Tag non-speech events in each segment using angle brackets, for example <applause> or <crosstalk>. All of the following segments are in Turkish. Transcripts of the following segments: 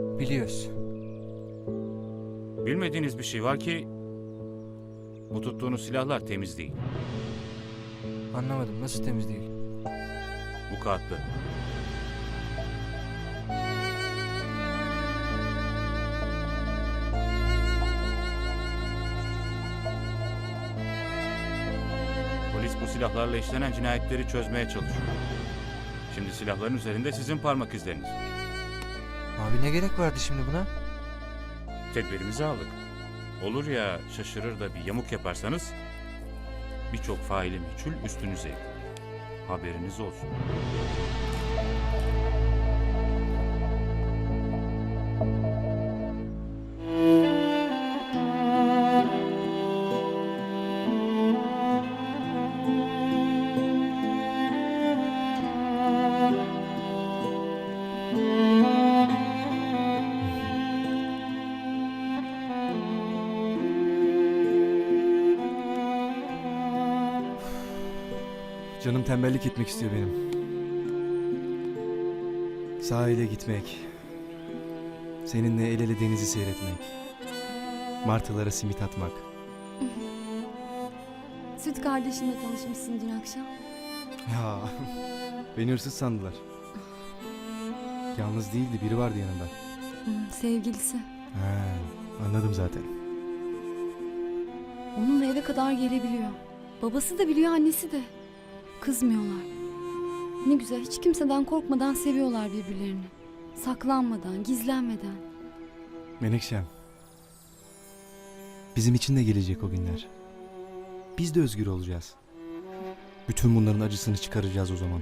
Biliyoruz. Bilmediğiniz bir şey var ki bu tuttuğunuz silahlar temiz değil. Anlamadım. Nasıl temiz değil? Bu kağıtlı. Polis bu silahlarla işlenen cinayetleri çözmeye çalışıyor. Şimdi silahların üzerinde sizin parmak izleriniz var. Abi ne gerek vardı şimdi buna? Tedbirimizi aldık. Olur ya şaşırır da bir yamuk yaparsanız birçok faili meçhul üstünüze yıkılır. Haberiniz olsun. Canım tembellik etmek istiyor benim. Sahile gitmek. Seninle el ele denizi seyretmek. Martılara simit atmak. <laughs> Süt kardeşimle tanışmışsın dün akşam. Ya <laughs> beni hırsız sandılar. Yalnız değildi biri vardı yanında. Hı, sevgilisi. He, anladım zaten. Onunla eve kadar gelebiliyor. Babası da biliyor annesi de. Kızmıyorlar. Ne güzel hiç kimseden korkmadan seviyorlar birbirlerini. Saklanmadan, gizlenmeden. Menekşem. Bizim için de gelecek o günler. Biz de özgür olacağız. Bütün bunların acısını çıkaracağız o zaman.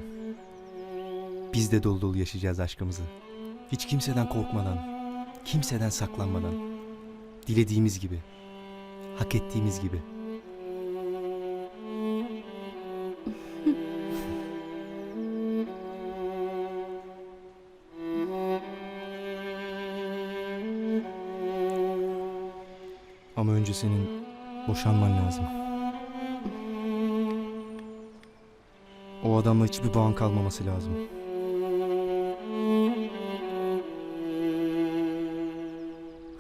Biz de dolu dolu yaşayacağız aşkımızı. Hiç kimseden korkmadan, kimseden saklanmadan. Dilediğimiz gibi, hak ettiğimiz gibi. Ama önce senin boşanman lazım. O adamla hiçbir bağın kalmaması lazım.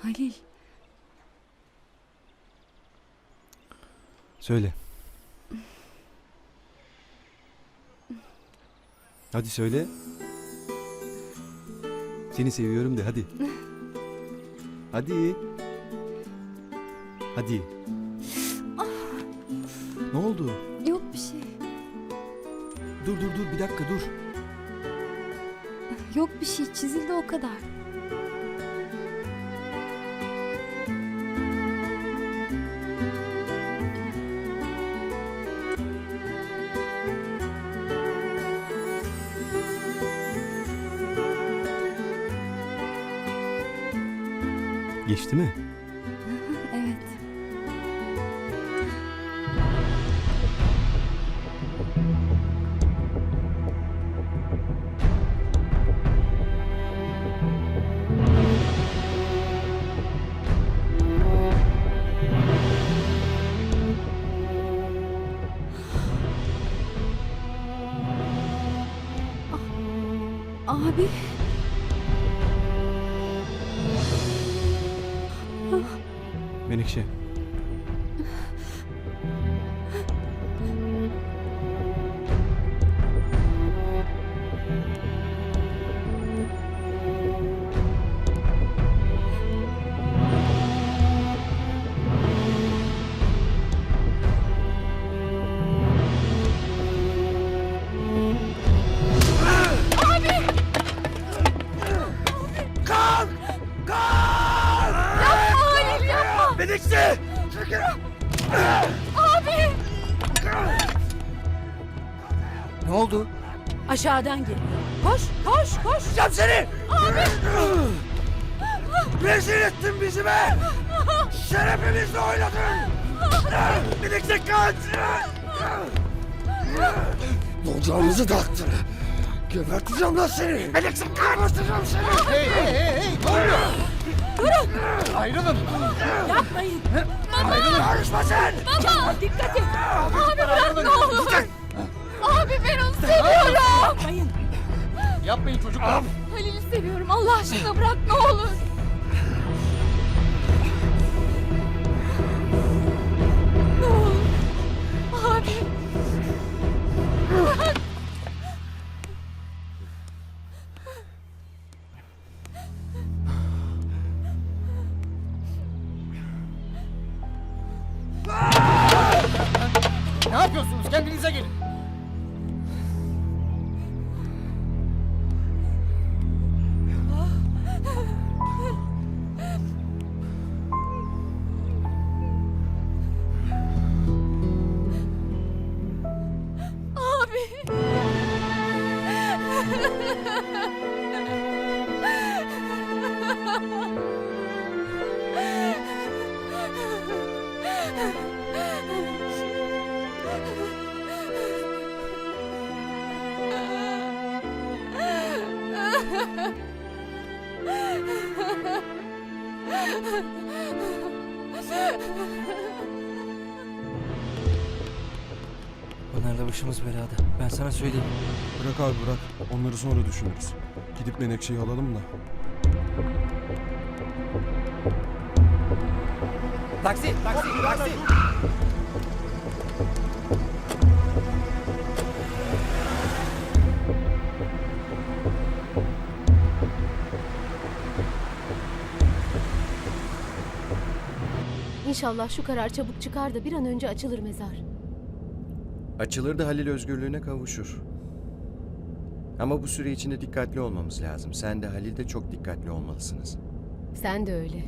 Halil, Söyle. Hadi söyle. Seni seviyorum de hadi. Hadi. Hadi. Ne oldu? yok bir şey. Dur dur dur bir dakika dur. Yok bir şey, çizildi o kadar. Geçti mi? Abi. Menekşe. Ne oldu? Aşağıdan geliyor. Koş, koş, koş. Yapacağım seni! Abi! Rezil ettin bizi be! Şerefimizle oynadın! Menekşe kaç! Bulacağımızı da attın. Geberteceğim lan seni! Menekşe geberteceğim seni! Hey hey hey hey! Ne oluyor? Durun! Ayrılın! Yapmayın. Ayrılın! Karışma sen! Baba, dikkat et. Abi bırak ne olur. Abi ben onu seviyorum. Yapmayın. Yapmayın çocuklar. Halil'i seviyorum. Allah aşkına bırak ne olur. Bunlarla başımız belada. Ben sana söyleyeyim. Bırak abi bırak. Onları sonra düşünürüz. Gidip Menekşe'yi alalım da. Taksi, taksi, taksi. İnşallah şu karar çabuk çıkar da bir an önce açılır mezar. Açılır da Halil özgürlüğüne kavuşur. Ama bu süre içinde dikkatli olmamız lazım. Sen de Halil de çok dikkatli olmalısınız. Sen de öyle.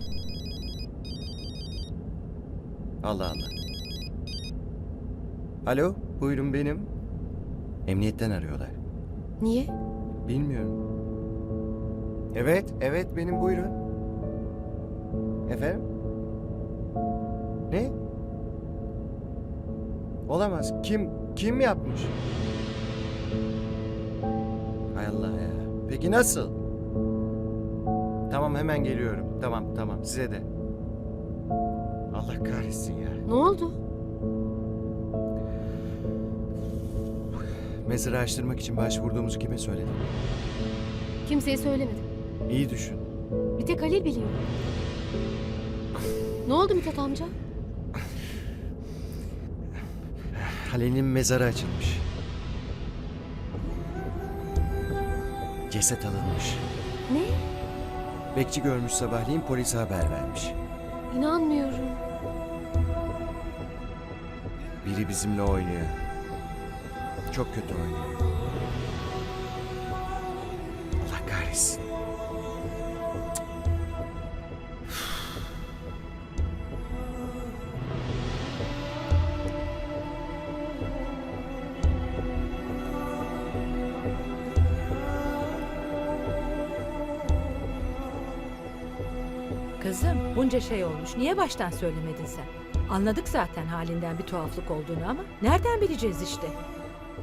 Allah Allah. Alo, buyurun benim. Emniyetten arıyorlar. Niye? Bilmiyorum. Evet, evet benim buyurun. Efendim? Olamaz. Kim kim yapmış? Hay Allah ya. Peki nasıl? Tamam hemen geliyorum. Tamam tamam size de. Allah kahretsin ya. Ne oldu? Mezarı açtırmak için başvurduğumuzu kime söyledin? Kimseye söylemedim. İyi düşün. Bir tek Halil biliyor. Ne oldu Mithat amca? Halil'in mezarı açılmış. Ceset alınmış. Ne? Bekçi görmüş sabahleyin polise haber vermiş. İnanmıyorum. Biri bizimle oynuyor. Çok kötü oynuyor. Allah kahretsin. Kızım bunca şey olmuş. Niye baştan söylemedin sen? Anladık zaten halinden bir tuhaflık olduğunu ama nereden bileceğiz işte?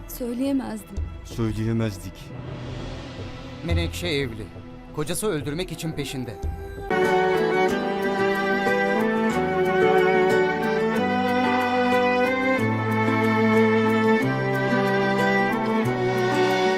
Söyleyemezdim. Söyleyemezdik. Menekşe evli. Kocası öldürmek için peşinde.